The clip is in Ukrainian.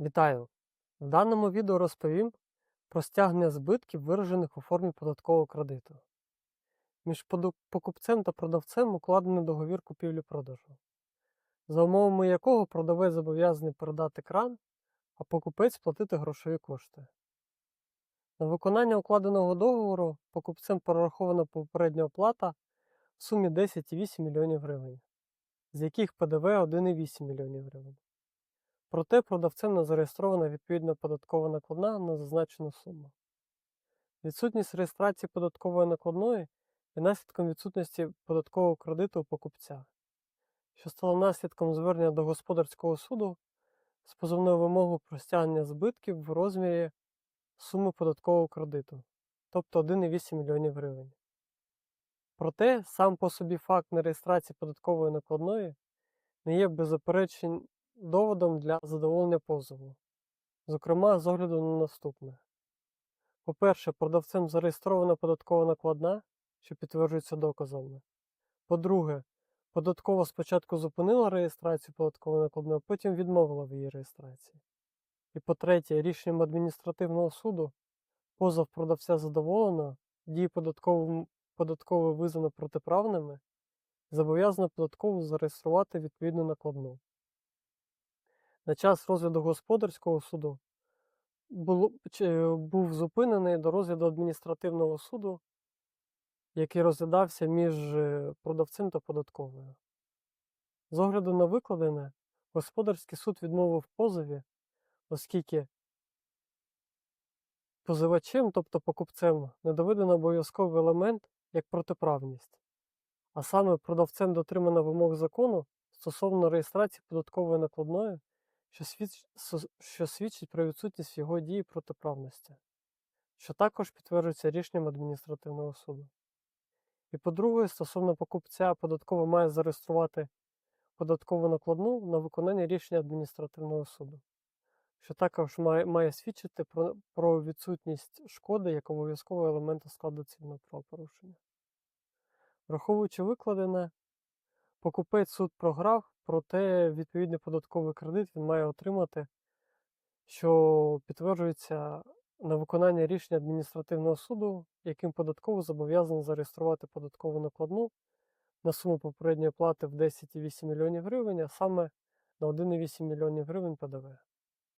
Вітаю! В даному відео розповім про стягнення збитків, виражених у формі податкового кредиту. Між покупцем та продавцем укладений договір купівлі-продажу, за умовами якого продавець зобов'язаний передати кран, а покупець платити грошові кошти. На виконання укладеного договору покупцем прорахована попередня оплата в сумі 10,8 млн гривень, з яких ПДВ 1,8 млн гривень. Проте продавцем не зареєстрована відповідна податкова накладна на зазначену суму. Відсутність реєстрації податкової накладної є наслідком відсутності податкового кредиту у покупця, що стало наслідком звернення до господарського суду з позовною вимогою про стягнення збитків в розмірі суми податкового кредиту, тобто 1,8 млн гривень. Проте сам по собі факт нереєстрації податкової накладної не є беззаперечним доводом для задоволення позову. Зокрема, з огляду на наступне. По-перше, продавцем зареєстрована податкова накладна, що підтверджується доказами. По-друге, податкова спочатку зупинила реєстрацію податкової накладної, а потім відмовила в її реєстрації. І по-третє, рішенням адміністративного суду позов продавця задоволено, дії податково, податково визнано протиправними, зобов'язано податково зареєструвати відповідну накладну. На час розгляду господарського суду було, чи, був зупинений до розгляду адміністративного суду, який розглядався між е, продавцем та податковою. З огляду на викладене, господарський суд відмовив позові, оскільки позивачем, тобто покупцем, не доведено обов'язковий елемент як протиправність, а саме продавцем дотримано вимог закону стосовно реєстрації податкової накладної що, свідч... що свідчить про відсутність його дії протиправності, що також підтверджується рішенням адміністративного суду. І по-друге, стосовно покупця, податково має зареєструвати податкову накладну на виконання рішення адміністративного суду, що також має, має свідчити про, про відсутність шкоди як обов'язкового елементу складу цивільного правопорушення. Враховуючи викладене, покупець суд програв, проте відповідний податковий кредит він має отримати, що підтверджується на виконання рішення адміністративного суду, яким податково зобов'язано зареєструвати податкову накладну на суму попередньої плати в 10,8 млн грн, а саме на 1,8 млн гривень ПДВ.